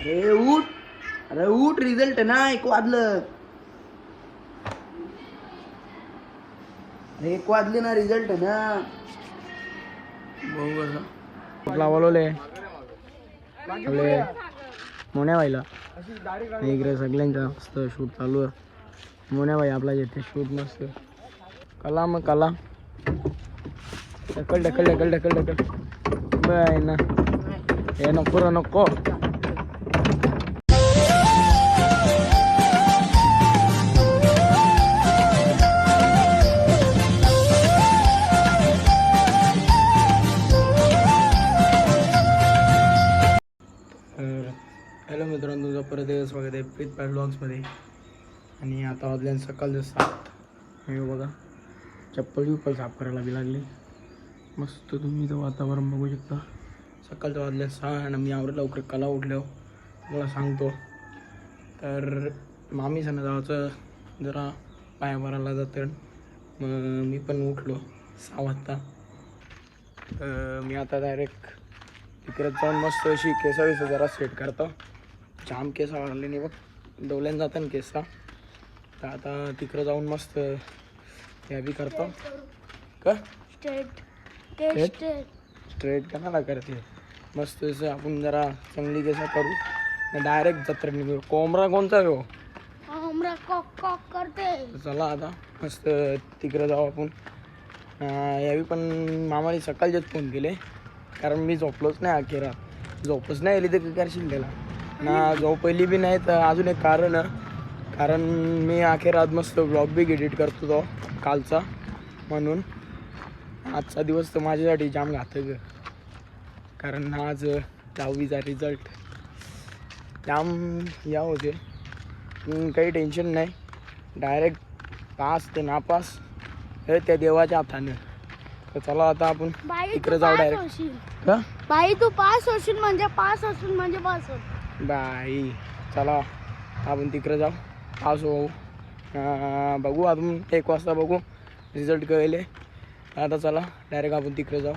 अरे उठ. अरे उठ रिझल्ट ना एक वाजलं. अरे एक वाजले ना रिझल्ट ना. बघू कसं? लावले आपले मोन्या बाईला इकडे सगळ्यांचा मस्त शूट चालू आहे. मोन्या बाई आपला येते शूट मस्त. कला मग कला. ढकल ढकल ढकल ढकल ढकल. बाय ना. हे नको रे नको. तुमचं परत एकदा स्वागत आहे प्रीत पॅड ब्लॉग्समध्ये आणि आता वाजल्या सकाळचं सात. हे बघा. चप्पल बिप्पल साफ करायला बी लागली. मस्त तुम्ही इथं वातावरण बघू शकता. सकाळचं वाजल्या सहा आणि मी आवडत लवकर कला उठलो तुम्हाला सांगतो. तर मामी सण जायचं जरा पाया भरायला जातं मग मी पण उठलो सहा वाजता. तर मी आता डायरेक्ट तिकडे जाऊन मस्त अशी केसा विसा जरा सेट करतो. जाम केस वाढले नाही बघ. डोल्यान जातं ना केसा तर आता तिकडं जाऊन मस्त हे बी करतो. का स्ट्रेट स्ट्रेट करते मस्त असं आपण जरा चांगली केसा करू. डायरेक्ट जत्रा निघू. हो? हमरा कॉक कॉक करते. चला आता. मस्त तिकडं जाऊ आपण. अं, यावेळी पण मामाने सकाळचेच फोन केले. कारण मी झोपलोच नाही अखेरात. झोपच नाही आली तर करशील त्याला? ना झोपली बी नाही तर अजून एक कारण. कारण मी अखेरात मस्त ब्लॉग बी एडिट करतो तो कालचा म्हणून. आजचा दिवस तर माझ्यासाठी जाम घातक. कारण आज दहावीचा रिझल्ट जाम या होते. काही टेन्शन नाही. डायरेक्ट पास ते नापास हे त्या देवाच्या हातानं. तर चला आता आपण बाई तिकडे तू जाऊ पास. होशील. का? बाई तू पास होशील म्हणजे पास होशील म्हणजे पास होशील. बाई चला आपण तिकडे जाऊ. पास होऊ. अं, बघू अजून एक वाजता बघू. रिझल्ट कळले आता चला डायरेक्ट आपण तिकडे जाऊ.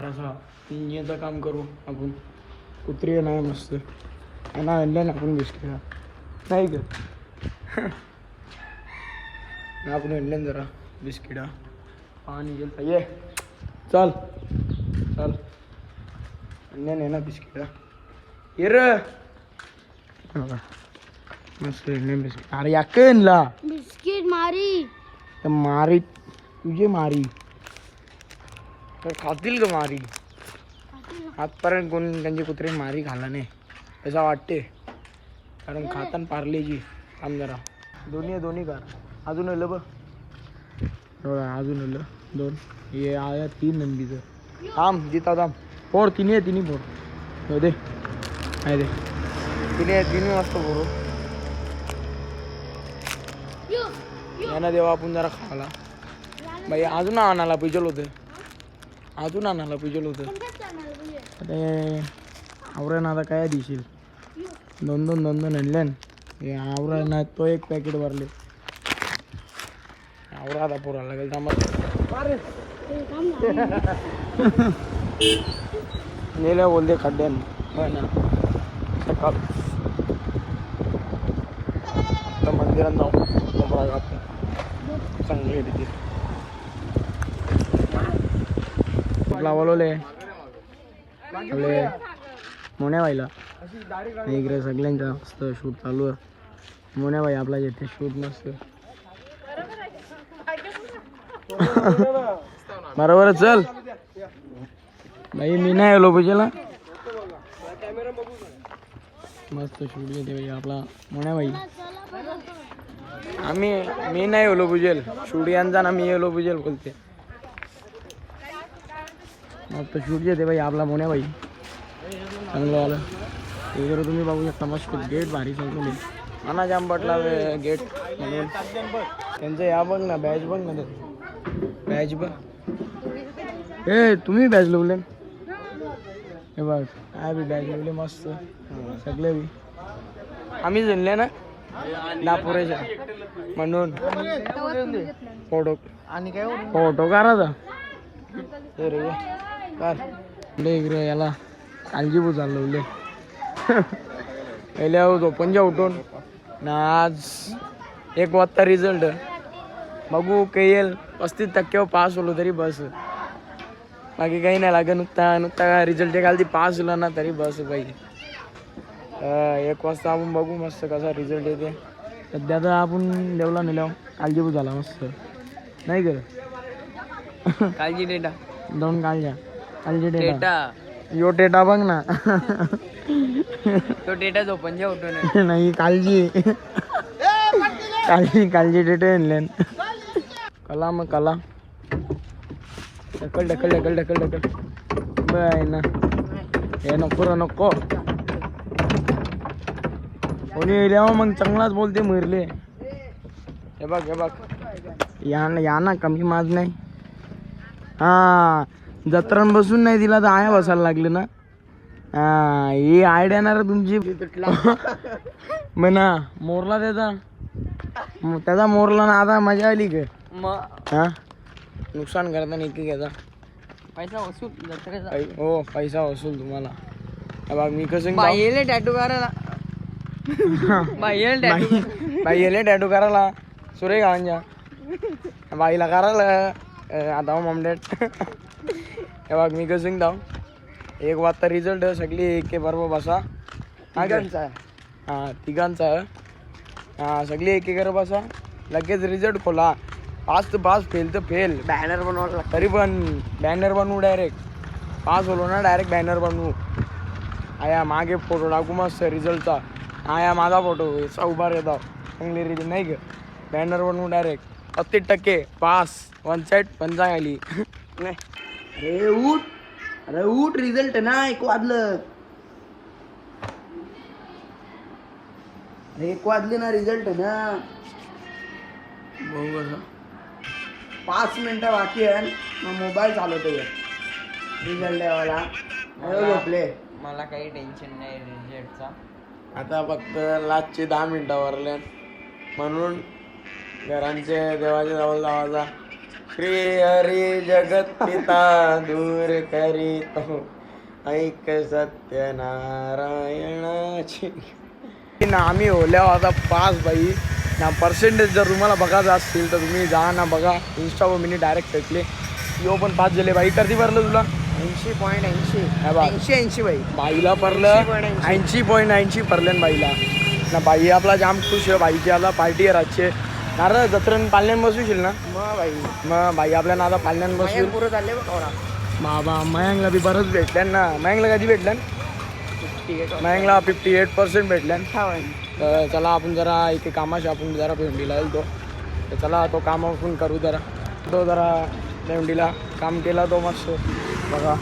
असं इंजिनचं काम करू आपण. कुत्री नाही मस्त. आणि आणलं ना आपण बिस्किट. नाही का आपण आणलं जरा बिस्किटा पाणी गेलं ये. चल. चल. आणलं नाही ना बिस्किटा ये रे बघा. मस्त आणलं बिस्किट अरे याकनला बिस्किट मारी मारी तुझे मारी तर खातील का मारी आजपर्यंत कोणी त्यांचे कुत्रे मारी खाल्ला नाही असं वाटते कारण खाताना पार्लेजी थांब जरा दोन्ही आहे, दोन्ही कर अजून आलं बघ अजून आलं दोन हे आया तीन नंदीचं थांब जिता थांब फोड तिन्ही आहे तिन्ही फोड दे आहे दे आहे तिन्ही वाजता यो यांना देवा आपण जरा खाला बाई अजून आणायला पिजल होतं. अजून आणायला पिजल होतं. अरे आवरण आता काय दिशील? दोन दोन दोन दोन आणले. हे आवरण तो एक पॅकेट भरले. आवरा आता पुरा लागेल थांबा. नेल्या बोलते खड्ड्यान. ना. सकाळ आता मंदिरात जाऊ कोंबडा चांगली आहे तिथे. लावले आपले मोन्या बाईला इकडे सगळ्यांचा मस्त शूट चालू आहे. मोन्या बाई आपला येते शूट नसतं बरोबर चल. बाई मी नाही आलो पूजेला मस्त शूट घेते बाई आपला. मोन्या बाई. आम्ही मी नाही आलो पूजेल शूट यांचा ना मी आलो पूजेल बोलते. मस्त शूट घेते बाई आपला मोन्या बाई. चांगलं आलं इकडे तुम्ही बघू शकता मस्त गेट भारी चालू आणा जाम पटला गेट म्हणून. त्यांचं या बघ ना बॅच बघ ना बॅच बघ. ए तुम्ही बॅच लावले? हे बघ. काय बी बॅच लावले मस्त. सगळे बी. आम्ही जनले ना? नागपुरेच्या. म्हणून. फोटो. आणि काय फोटो काढायचा. हे रे. काढ. इकडे इकडे याला. काळजी चालवले गेल्या झोपणच्या उठून. ना आज एक वाजता रिझल्ट बघू काही येईल पस्तीस टक्क्यावर पास होलो तरी बस. बाकी काही नाही लागत. नुकता नुकता रिझल्ट घालती पास होला ना तरी बस पाहिजे एक वाजता आपण बघू मस्त कसा रिझल्ट येते. सध्या तर आपण देवला नेल्या कालजीबू झाला मस्त. नाही ग काळजी डेटा. जाऊन कालजा कालजी डेटा. यो टेटा बघ ना. तो डेटा झोपणच्या उठून. नाही कालजी कालजी कालजी डेटा आणल्यान. कला मग कला. ढकल ढकल ढकल ढकल ढकल बाय ना. हे नको नको. कोणी येल्या मग चांगलाच बोलते मरले. हे बघ हे बघ. या ना या ना कमी माज नाही. हा जत्रान बसून नाही दिला तर आया बसायला लागले ना. हा ही आयडिया ना रे तुमची. म्हणा मोरला त्याचा. त्याचा मोरला ना आता मजा आली का हा? नुकसान करताना एक घ्यायचा पैसा वसूल जत्रेचा. पै- हो पैसा वसूल तुम्हाला. हे बघ मी कसं बाईले टॅटू करायला. बाईले टॅटू बाई येले टॅटू करायला. सुरे गावांच्या. बाईला करायला. अं, आता मॉमडेट हे बघ मी कसं जाऊ एक वाजता रिझल्ट सगळी एक के बरोबर बसा. तिघांचा. हा तिघांचा हा सगळी एक एक बसा. लगेच रिझल्ट खोला. पास तर पास फेल तर फेल. बॅनर बनवायला तरी पण बॅनर बनवू डायरेक्ट पास होलो ना डायरेक्ट बॅनर बनवू. आया मागे फोटो टाकू मस्त रिझल्टचा आया माझा फोटो असा उभा राहता चांगली रीती नाही ग. बॅनर बनवू डायरेक्ट पस्तीस टक्के. पास. वन साईड पंचांगाली अरे उठ. अरे उठ रिझल्ट ना एक वाजलं. अरे एक वाजले ना रिझल्ट ना. बघू कसं पाच मिनिटं बाकी आहे मग मोबाईल चालवतो रिझल्ट द्यावाला. झोपले. मला काही टेन्शन नाही रिजल्टचा आता फक्त लास्टचे दहा मिनटं वरले म्हणून घरांचे देवाच्या जवळ जावाचा श्री हरी जगत पिता दूर करीतो. ऐक सत्य नारायणाची ना आम्ही होल्या आता पास बाई. ना पर्सेंटेज जर तुम्हाला बघायचं असतील तर तुम्ही जा ना बघा. इंस्टावर मी डायरेक्ट टाकले यो पण पास झाले बाई. कधी भरलं तुला? ऐंशी पॉईंट ऐंशी. हा बा. ऐंशी ऐंशी बाई. बाईला परलं ऐंशी. पॉईंट ऐंशी परल्यान बाईला. ना बाई आपला जाम खुश आहे. बाईची आता पार्टी आहे रातचे. नारळ जत्रेन पाल्यान बसूशील ना? मग बाई. मग बाई आपल्याला आता पाल्यान बसू मयंक पुरं चालले बाबा मयांगला बी बरंच भेटल्यान ना. मयांगला कधी भेटल्यान? मयांगला फिफ्टी एट पर्सेंट भेटल्यान. तर चला आपण जरा इथे कामाशी आपण जरा भेंडीला येतो तर चला तो काम आपण करू जरा. तो जरा भेंडीला काम केला तो मस्त. बघा.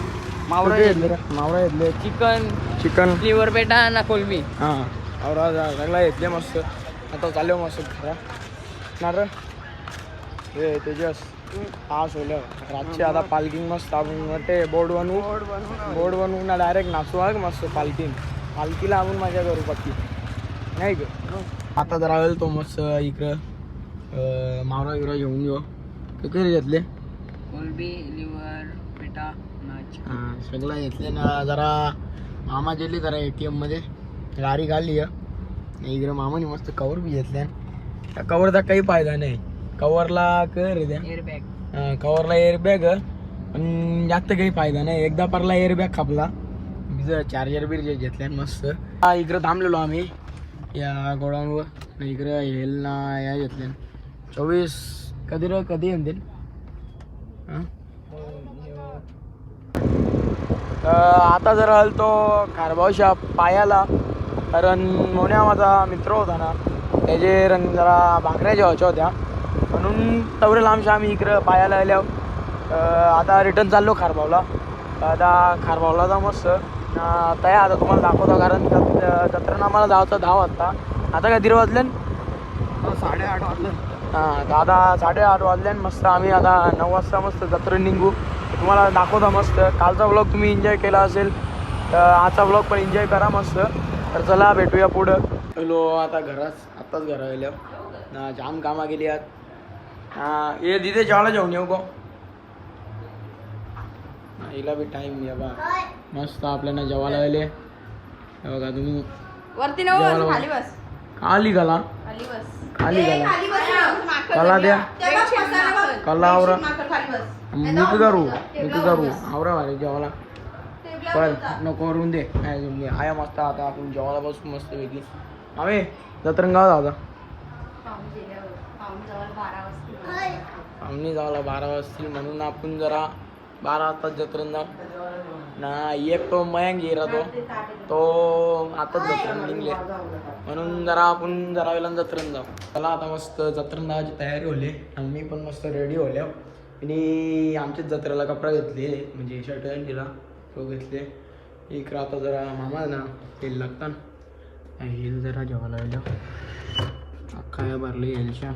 मावळं कुठे? घेतले रे? मावळं घेतले चिकन. चिकन. लिव्हर पेटा ना कोलमी. हां. आवरा सगळा घेतले मस्त. आता चालू मस्त खरा नार हे तेजस. पास होलं रातची आता पालकिंग मस्त आपण वाटते बोर्ड बनवू. बोर्ड बनवू ना डायरेक्ट नाचू हा मस्त पालखीन. पालखीला आपण मजा करू बाकी नाही आता जरा वेळ तो मस्त इकडं मावरा बिवरा घेऊन येऊ. किती घेतले? कोलबी लिव्हर पेटा नाच. हां सगळं घेतले ना जरा मामा गेले जरा ए टी एममध्ये गाडी घाली इकडे मामाने मस्त कवर बी घेतल्या त्या कवरचा काही फायदा नाही. कवरला कर रे त्या. एअरबॅग कवरला एअरबॅग पण जास्त काही फायदा नाही. एकदा परला एअरबॅग खापला. चार्जर बिर्जर घेतल्या मस्त. हा इकडं थांबलेलो आम्ही. या गोडाऊनवर. इकडं हेल ना या घेतले चोवीस कधी र कधी येते आता जर आल तो खारबावशा पायाला कारण मोन्या माझा मित्र होता ना त्याचे रंग जरा भाकऱ्या जेवायच्या होत्या. म्हणून तवरे लांबशा आम्ही इकडं पायाला आल्यावर आता रिटर्न चाललो खारबावला आता खारबावला जा मस्त. तया आता तुम्हाला दाखवतो कारण जत- जत्रेनं आम्हाला जायचं दहा वाजता. आता काय दीड वाजले? साडेआठ वाजले. हां आता साडेआठ वाजल्यान मस्त आम्ही आता नऊ वाजता मस्त जत्रेत निघू. तुम्हाला दाखवता मस्त. कालचा व्लॉग तुम्ही एन्जॉय केला असेल तर आजचा व्लॉग पण एन्जॉय करा मस्त. तर चला भेटूया पुढं. हॅलो आता घरात आत्ताच घरा गेल्यावर ना जाम कामा गेली हां ये दिदे जेवायला जेवण येऊ गो. हिला बी टाईम या बा. मस्त आपल्याला जेवायला आले हे बघा तुम्ही वरती जेवायला खाली बस. खाली गला. खाली बस. खाली गला. खाली बस कला द्या. कला आवरा. खाली बस. मी तू करू. मी तू करू. आवरा भारी जेवायला. पण नको करून दे. दे. आया मस्त आता आपण जेवायला बसू मस्त पैकी आम्ही जत्रंगाव जाऊ आता आम्ही जावला बारा वाजतील म्हणून आपण जरा बारा वाजता जत्रेंना. ना एक तो मयांक ये तो. आताच जत्रेन निघले. म्हणून जरा आपण जरा वेळा जत्रेन जाऊ. चला आता मस्त जत्रेन जायची तयारी होली. आणि मी पण मस्त रेडी होले आणि आमच्याच जत्रेला कपडा घेतले. म्हणजे शर्ट आणि तिला तो घेतले. इकडं आता जरा मामा ना तेल ना. हिल जरा जेवायला गेलं अख्खा या भरले हेलच्या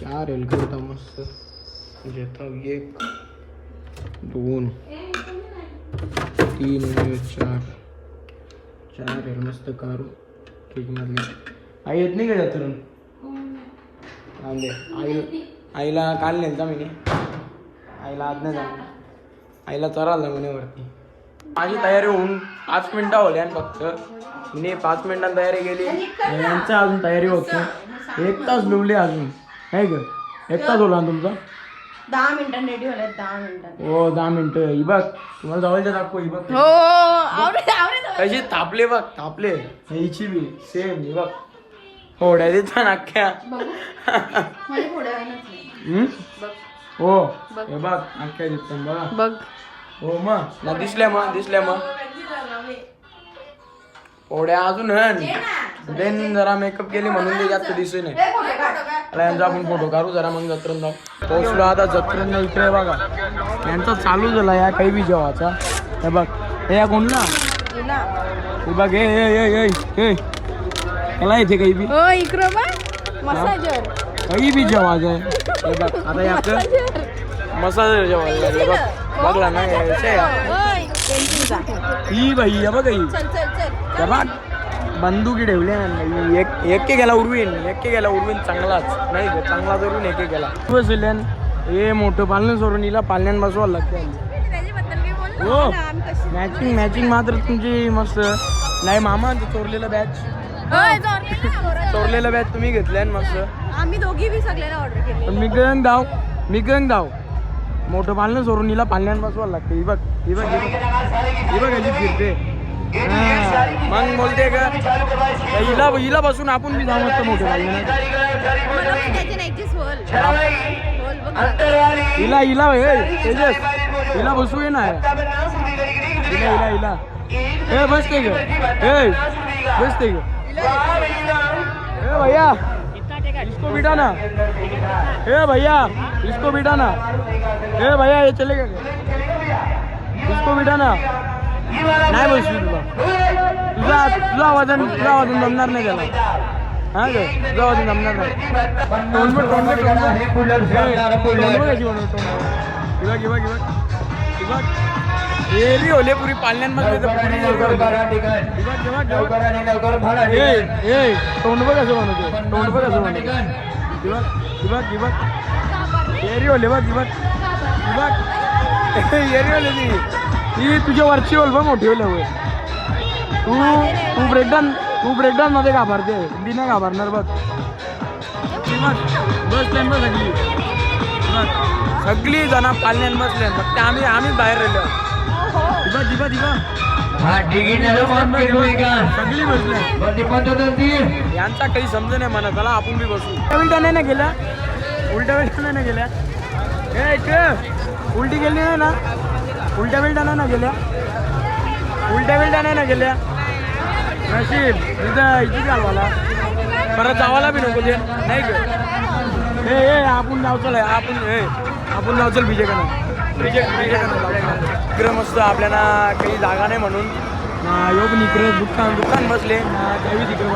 चार हेल करता मस्त. जेतो एक. दोन तीन चार. चार आहे मस्त कारू केक मधले आई येत नाही का जातरून आई आईला आईला काल नेलता मी आईला आज नाही जाऊ आईला चराला म्हणे वरती. माझी तयारी होऊन पाच मिनिटं होल्या फक्त. मी पाच मिनिटात तयारी केली. यांचं अजून तयारी होते एक तास लिवली अजून. नाही ग. एक तास होला तुमचा. दहा मिनिटांनी रेडी होले दहा मिनिटांनी हो दहा मिनिटं. ही बघ तुम्हाला जवळच्या दाखव ही बघ. हो आवडे आवडे कशी थापले बघ थापले. हिची बी सेम ही बघ. होड्या देता नाख्या हम्म? हो हे बघ अख्ख्या दिसतात बघा. बघ. हो मग. ना दिसल्या मग दिसल्या मग. ओढ्या अजून हन देन जरा मेकअप केली म्हणून ते जास्त दिसू नये. यांचा आपण फोटो काढू जरा मग जत्रण जाऊ. पोहोचलो आता जत्रण इकडे बघा. यांचा चालू झाला या काही बी जेवाचा. हे बघ. हे या कोणला हे बघ हे हे हे हे हे. याला येते काही बी. हो मसाजर. काही बी जेवायचं आहे हे बघ आता याचं जेवायला लागले बघ बघला ना हे ही बाई हे बघ ही. बघ बंदुकी ठेवले ना. एक एक के गेला उडवीन एक के गेला उडवीन चांगलाच. नाही का चांगला धरून एक गेला. बसल्यान हे मोठं पालनं सोडून हिला पालण्यान बसवायला लागते हो मॅचिंग मॅचिंग मात्र तुमची मस्त. नाही मामा चोरलेलं बॅच चोरलेलं बॅच तुम्ही घेतल्यान मस्त. आम्ही दोघी बी सगळ्याला ऑर्डर केले मी धाव मी धाव मोठं पालनं सोडून हिला पालण्यान बसवायला लागते. ही बघ ही बघ ही बघ. ही बघ याची फिरते. हा. मग बोलते का हिला हिला बसून आपण बी जाऊ, मस्त मोठं हिला हिला हे तेजस, हिला बसू ये ना हिला हिला हिला। हे बसते ग हे बसते ग ए, भैया, इसको बिठा ना ए, भैया, इसको बिठा ना ए, भैया, ये चले गए। इसको बिठा ना नाही बसली तुला. तुझा तुझा वजन तुझा वजन जमणार नाही त्याला. हा ग तुझा वजन जमणार नाही. कशी बनवतो किंवा किंवा किंवा किंवा बी होले पुरी पालण्यांमध्ये ए तोंडबट कसं बनवतो तोंडबट कसं बनवतो किंवा किंवा किंवा एरी होले बघ. किंवा किंवा एरी होले ती. ही तुझ्या वरची बघ मोठी होय. तू तू ब्रेकडाऊन तू ब्रेकडाऊन मध्ये घाबरते. मी नाही घाबरणार बघ. ती बघ सगळी. सगळी जण पालण्यान बसल्यान फक्त आम्ही आम्ही बाहेर राहिलो. दिबा दिबा दिबा सगळी यांचा काही समज नाही म्हणा चला आपण बी बसू. उलट्या बिलट्या नाही ना गेल्या उलट्या बिलट्या नाही ना गेल्या उलटी गेली नाही ना? उलट्या बिलट्या नाही ना गेल्या? उलट्या बिलट्या नाही ना गेल्या? नशीब इथं इथे परत जावाला बी नको ते. नाही ग. ए ए आपण जाऊ आहे आपण ए आपण जाऊ चल विजय का विजय विजय इकडे मस्त आपल्याला काही जागा नाही म्हणून. योग इकडे दुकान दुकान बसले. अं, काही तिकडे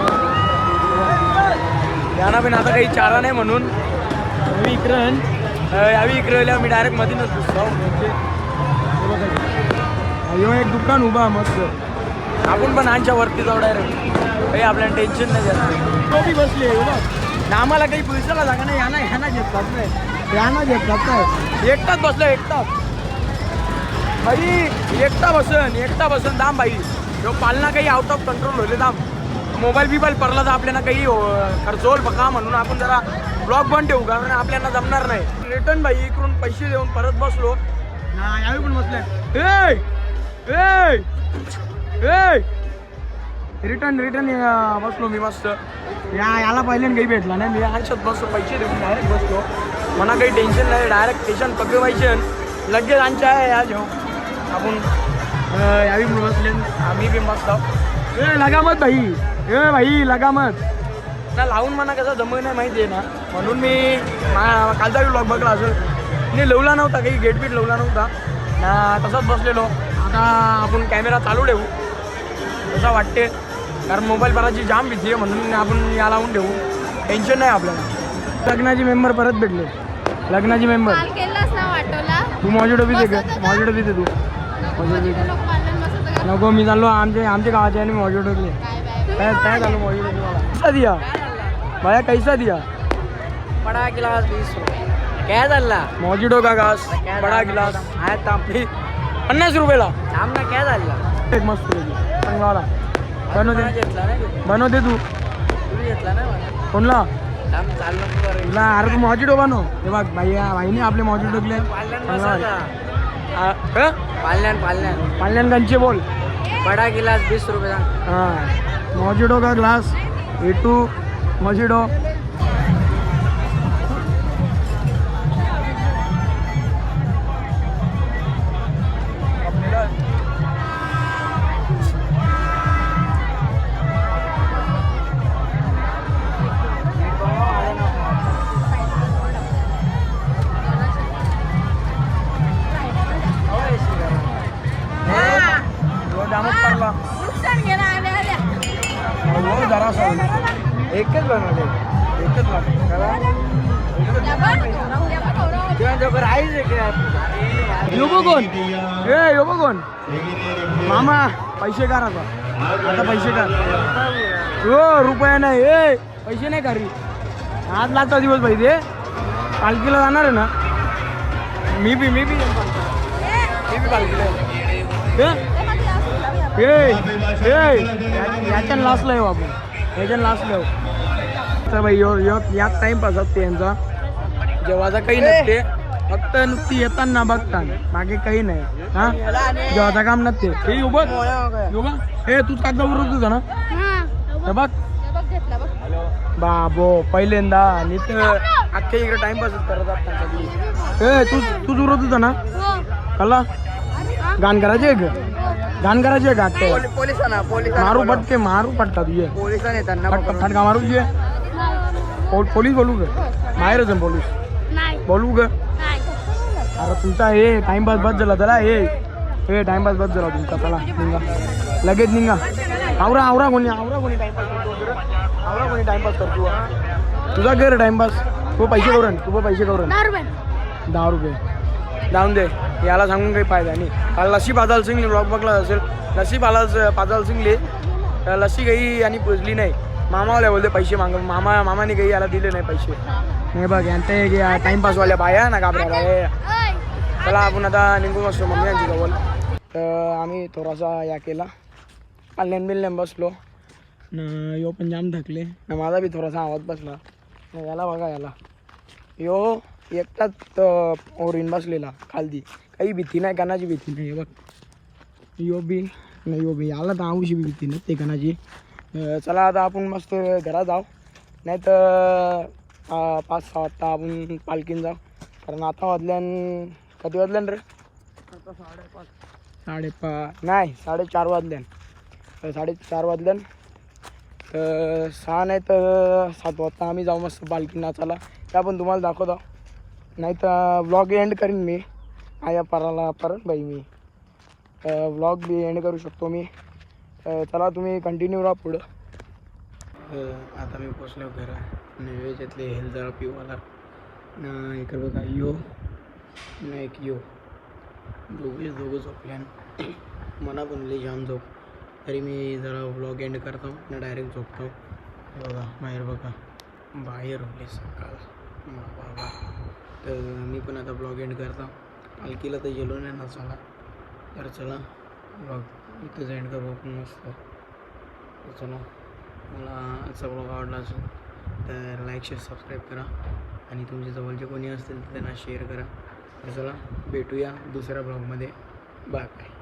त्यांना पण आता काही चारा नाही म्हणून. यावी इकडं यावी इकडे मी डायरेक्ट मधीनच घुसतो. म्हणजे ह्यो एक दुकान उभा मस्त. आपण पण आमच्या वरती जाऊ डायरेक्ट काही आपल्याला टेन्शन नाही जास्त तो बी बसले हे. ना आम्हाला काही पैशाला जागा नाही यांना ह्यांना घेतलाच नाही यांना घेतलाच नाही एकटाच बसलो एकटाच. भाई एकटा बसन एकटा बसन दाम भाई. ह्यो पालना काही आउट ऑफ कंट्रोल होले दाम मोबाईल बिबाईल पडला तर आपल्याला काही अं, खर्च होईल बघा म्हणून आपण जरा ब्लॉग पण ठेवू कारण आपल्याला जमणार नाही. रिटर्न भाई इकडून पैसे देऊन परत बसलो. ना यावेळी पण बसले रिटर्न रिटर्न बसलो मी मस्त. या याला पहिले काही भेटला नाही. मी आयुष्यात बसलो पैसे देऊन डायरेक्ट बसलो. मला काही टेन्शन नाही डायरेक्ट स्टेशन पकवायचे लगेच आमच्या आहे या जेव आपण यावी म्हणून बसले आम्ही बी मस्त. आहोत. ए लगामत भाई. ए भाई लगामत. ना लावून मला कसं जमत नाही माहिती आहे ना. म्हणून मी मा- कालचा ब्लॉग बघला असं मी लवला नव्हता काही गेट बीट लवला नव्हता. ना तसंच बसलेलो. आता आपण कॅमेरा चालू ठेवू. असं वाटते कारण मोबाईल भराची जाम भीती आहे म्हणून आपण या लावून ठेवू. टेन्शन नाही आपल्याला. लग्नाची मेंबर परत भेटले. लग्नाची मेंबर काल केलास ना वाटोला? तू मॉजिड बी दे का? मॉजिड बी दे तू. का? नको मी चाललो. आमचे आमच्या गावाचे आणि काय बाय काय काय झालं मॉजिड कैसा दिया? भैया कैसा दिया? बडा गिलास वीस रुपये। काय झाला मॉजिडो का घास? बडा गिलास. आहे तांबडी पन्नास रुपयाला. सामना काय झाला? एक मस्त. चांगला. बनव दे. बनव तू? घेतला नाही कोणला. तुला अरे तू मॉजिडो बनव. हे बघ भाईया भाईने आपले मॉजिडो दिले पाल्यान? पाल्यान पाल्यान पाल्यानगंजचे बोल. बडा गिलास वीस रुपये हाँ. मॉजिडो का ग्लास? ए टू मॉजिडो पैसे कर आता. आता पैसे कर हो रुपया नाही. ए पैसे नाही करी आज लागचा दिवस भाई ते. पालखीला जाणार आहे ना. मी बी मी बी. मी बी पालखीला याच्यान लासलं आहे बाबू. याच्यान लासलं तर भाई यो यो यात टाइमपास असते यांचा जेव्हाचा काही नसते. फक्त नुसती येताना बघता मागे काही नाही. हा? जेव्हाचा काम नसते. हे यो बघ यो. बघ हे तूच कागदावर होत ना. हे बघ. बाबो पहिल्यांदा आणि ते अख्ख्या इकडे टाइमपास करत असतात ए तू तूच उरत होता ना. हो. कला गाण करायचे आहे का? गाण करायचे आहे का अख्खे पोलिसांना पोलिसांना मारू पटके मारू पटतात तुझे. पोलिसांना फटका फटका मारू तुझे. पोलीस बोलू ग बाहेरच आहे पोलीस? नाही. बोलू ग अरे तुमचा हे टाइमपास बस झाला त्याला हे. हे टाइमपास बस झाला तुमचा चला निघा. लगेच निघा. आवरा आवरा कोणी आवरा कोणी टाइमपास करतो. आवरा कोणी टाइमपास करतो. तुझा कर टाइमपास तू पैसे करून तू पैसे करून दहा रुपये. जाऊन दे. याला सांगून काही फायदा नाही. काल लस्सी पाजाल सिंगने ब्लॉग बघला असेल. लस्सी पाला पाजाल सिंगले. लस्सी काही आणि पुजली नाही. मामावाल्या बोलते पैसे माग मामा मामाने काही याला दिले नाही पैसे. नाही बघ यांचं एक टाइमपासवाल्या बाया ना घाबऱ्या बाया चला आपण आता निघू मस्त मम्मी यांची जवळ. तर आम्ही थोडासा या केला. कल्याण बिल्यान बसलो. न यो पण जाम थकले. न माझा बी थोडासा आवाज बसला. न याला बघा याला. यो एकटाच ओरीन बसलेला खालती. काही भीती नाही कानाची भीती नाही हे बघ. यो बी नाही यो बी. याला तर आऊशी बी भीती नाही ते कानाची चला आता आपण मस्त घरात जाऊ. नाही तर पाच सहा वाजता आपण पालखीन जाऊ. कारण आता वाजल्यान कधी वाजल्यान रे? साडेपा नाही साडेचार वाजल्यान. तर साडेचार वाजल्यान तर सहा नाही तर सात वाजता आम्ही जाऊ मस्त पालखी नाचाला त्या पण तुम्हाला दाखवतो. नाही तर व्लॉग एंड करीन मी. आया पराला परत बाई मी. व्लॉग बी एंड करू शकतो मी. चला तुम्ही कंटिन्यू राहा पुढं. आता मी पोचलो घरा. नैवेद्यातले हेल्थ जरा पिऊ न इकडे बघा यो. न एक यो. दोघे दोघं झोपल्यान मना पण जाम झोप. तरी मी जरा व्लॉग एंड करतो आणि डायरेक्ट झोपतो. बघा बाहेर बघा. बाहेर होते सकाळ. बाबा तर मी पण आता ब्लॉग एंड करतो. पालखीला तर गेलो नाही ना चला. तर चला ब्लॉग इथंच एंड करू आपण मस्त. तर चला मला आजचा ब्लॉग आवडला असेल तर लाईक शेअर सबस्क्राईब करा. आणि तुमच्या जवळचे कोणी असतील तर त्यांना शेअर करा. तर चला भेटूया दुसऱ्या ब्लॉगमध्ये बाय बाय